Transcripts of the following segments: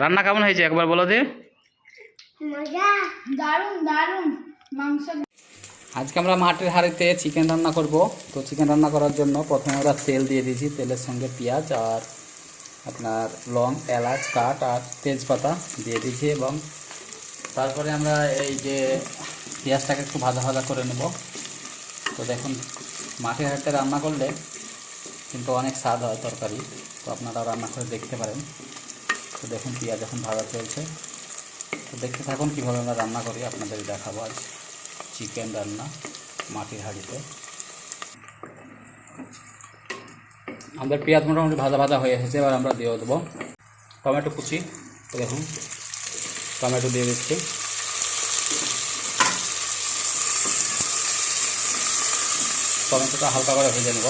রান্না কেমন হয়েছে? একবার বলো দে। মজা। দারুণ দারুণ। মাংস আজকে আমরা মাটির হাঁড়িতে চিকেন রান্না করব। তো চিকেন রান্না করার জন্য প্রথমে আমরা তেল দিয়ে দিয়েছি তেলের সঙ্গে পেঁয়াজ আর আপনার লং এলাচ কাঠ আর তেজপাতা দিয়ে দিয়েছি এবং তারপরে আমরা এই যে পেঁয়াজটাকে একটু ভাজা ভাজা করে নেব। তো দেখুন মাটির হাঁড়িতে রান্না করলে কিন্তু অনেক স্বাদ হয় তরকারি। তো আপনারা রান্না করে দেখতে পারেন। তো দেখুন, পেঁয়াজ এখন ভাজা চলছে। তো দেখতে থাকুন, কীভাবে আমরা রান্না করি। আপনাদের দেখাবো আজ চিকেন রান্না মাটির হাঁড়িতে। আমাদের পেঁয়াজ মোটামুটি ভাজা ভাজা হয়ে এসেছে, এবার আমরা দিয়ে দেবো টমেটো কুচি। দেখুন, টমেটো দিয়ে দিচ্ছি। টমেটোটা হালকা করে ভেজে নেব।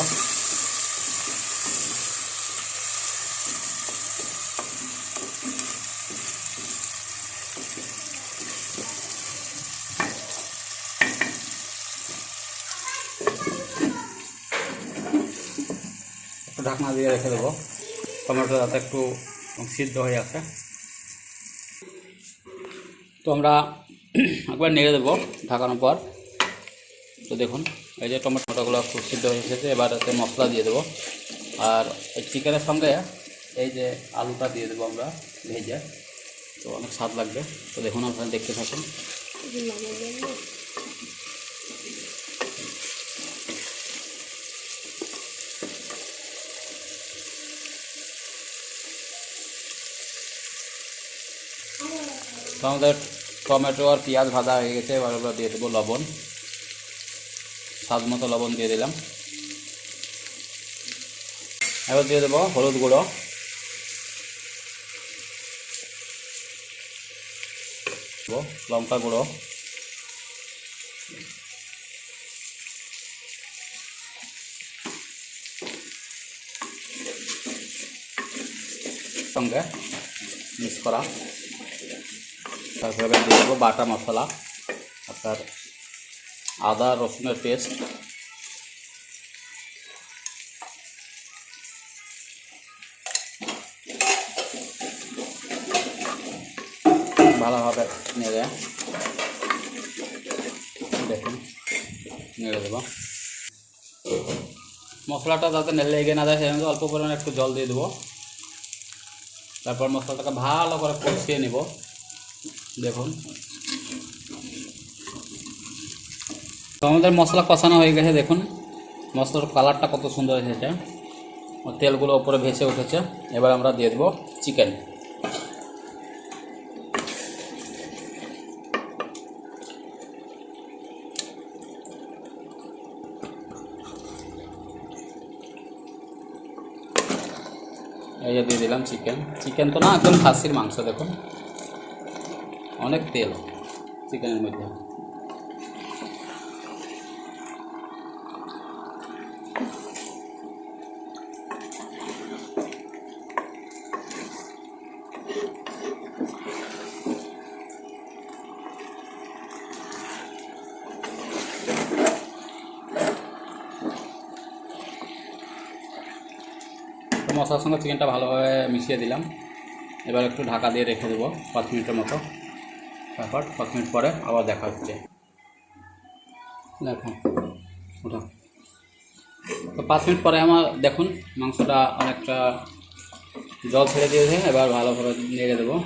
ঢাকনা দিয়ে রেখে দেবো। টমেটো যাতে একটু সিদ্ধ হয়ে আসে। তো আমরা একবার নেড়ে দেবো ঢাকানোর পর। তো দেখুন, এই যে টমেটোগুলো খুব সিদ্ধ হয়ে এসেছে, এবার এতে মশলা দিয়ে দেবো। আর এই চিকেনের সঙ্গে এই যে আলুটা দিয়ে দেবো আমরা ভেজে। তো অনেক স্বাদ লাগবে। তো দেখুন, আপনারা দেখতে থাকুন। আমাদের টমেটো আর পেঁয়াজ ভাজা হয়ে গেছে, এবার আমরা দিয়ে দেবো লবণ। স্বাদ মতো লবণ দিয়ে দিলাম। এবার দিয়ে দেবো হলুদ গুঁড়ো। লঙ্কা গুঁড়ো। সঙ্গে মিক্স করা। তারপরে দিয়ে দেবো বাটা মশলা, আপনার আদা, রসুনের পেস্ট। ভালোভাবে নেড়ে, দেখুন, নেড়ে দেবো। মশলাটা যাতে লেগে না যায় সেজন্য অল্প পরিমাণে একটু জল দিয়ে দেবো। তারপর মশলাটাকে ভালো করে কষিয়ে নেব। দেখুন। তো আমাদের মশলা কষানো হয়ে গেছে, দেখুন। মশলার কালারটা কত সুন্দর এসেছে তেলগুলো ওপরে ভেসে উঠেছে। এবার আমরা দিয়ে দেবো চিকেন। এই যে দিয়ে দিলাম চিকেন। চিকেন তো না, একদম খাসির মাংস, দেখুন। অনেক তেল, চিকেনের মধ্যে। মশলার সঙ্গে চিকেনটা ভালোভাবে মিশিয়ে দিলাম। এবার একটু ঢাকা দিয়ে রেখে দেবো পাঁচ মিনিটের মতো। তারপর পাঁচ মিনিট পরে আবার দেখা হচ্ছে। দেখুন ওটা তো পাঁচ মিনিট পরে আমার দেখুন, মাংসটা অনেকটা জল ছেড়ে দিয়েছে, এবার ভালোভাবে নেড়ে দেবো।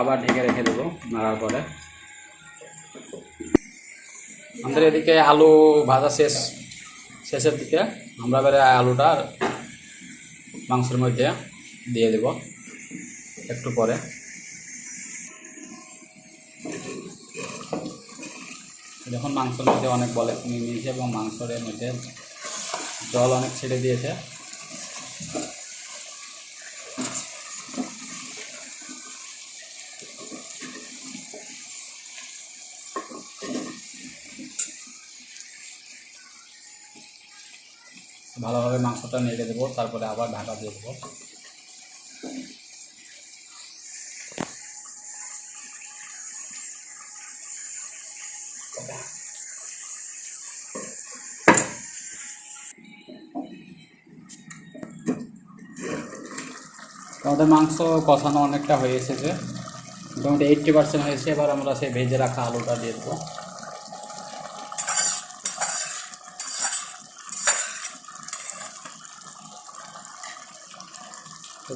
আবার ঢেকে রেখে দেবো নাড়ার পরে। আমাদের এদিকে আলু ভাজা শেষ, শেষের দিকে আমরা এবারে আলুটা মাংসের মধ্যে দিয়ে দেব একটু পরে। দেখুন মাংসের মধ্যে অনেক বলে নিয়ে নিয়েছে এবং মাংসের মধ্যে জল অনেক ছেড়ে দিয়েছে ভালোভাবে মাংসটা নেড়ে দেবো, তারপরে আবার ঢাকা দিয়ে দেবো। আমাদের মাংস কষানো অনেকটা হয়ে এসেছে, মোটামুটি এইট্টি পার্সেন্ট হয়েছে, এবার আমরা সেই ভেজে রাখা আলুটা দিয়ে দেবো।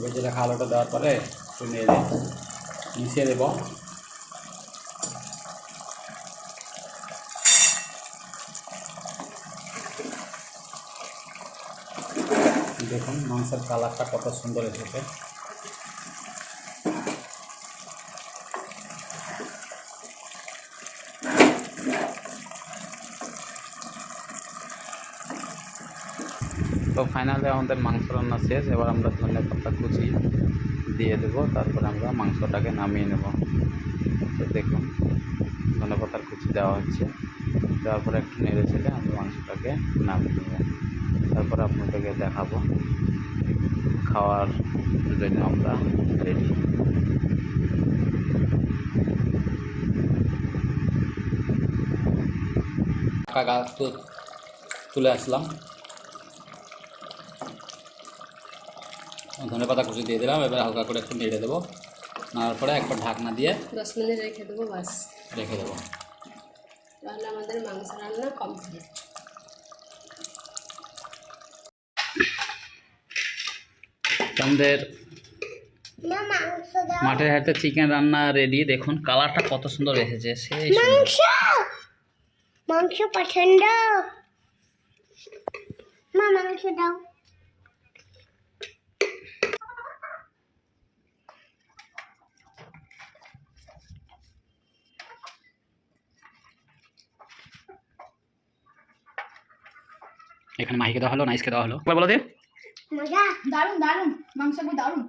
ভেজে রাখা আলুটা দেওয়ার পরে একটু নেড়ে মিশিয়ে দেব। দেখুন মাংসের কালারটা কত সুন্দর এসেছে। তো ফাইনালি আমাদের মাংস রান্না শেষ। এবার আমরা ধনে পাতা কুচি দিয়ে দেবো, তারপরে আমরা মাংসটাকে নামিয়ে নেব। তো দেখুন, ধনে পাতার কুচি দেওয়া হচ্ছে। দেওয়ার পরে একটু নেড়ে ছেড়ে আমরা মাংসটাকে নামিয়ে নেব। তারপরে আপনাদেরকে দেখাবো খাওয়ার জন্য আমরা রেডি কাকা তুলে আসলাম। ধনে পাতা কুচি দিয়ে দিলাম এবার হালকা করে একটু নেড়ে দেবো। নাড়ার পরে একবার ঢাকনা দিয়ে দশ মিনিট রেখে দেবো বাস। রেখে দেবো। তাহলে আমাদের মাংস রান্না কমপ্লিট। আমাদের মাঠের হাতে চিকেন রান্না রেডি দেখুন কালারটা কত সুন্দর এসেছে সেই মাংস! মাংস পছন্দ। মা মাংস দাও। এখানে মাহিকে দেওয়া হলো নাইসকে দেওয়া হলো। বলো দে। দারুণ দারুণ দারুণ মাংস দারুণ দারুণ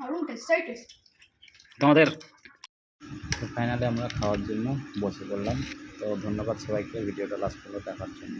দারুণ টেস্ট সেই টেস্ট তোমাদের? তো ফাইনালি আমরা খাওয়ার জন্য বসে পড়লাম। তো ধন্যবাদ সবাইকে ভিডিওটা লাস্ট পর্যন্ত দেখার জন্য।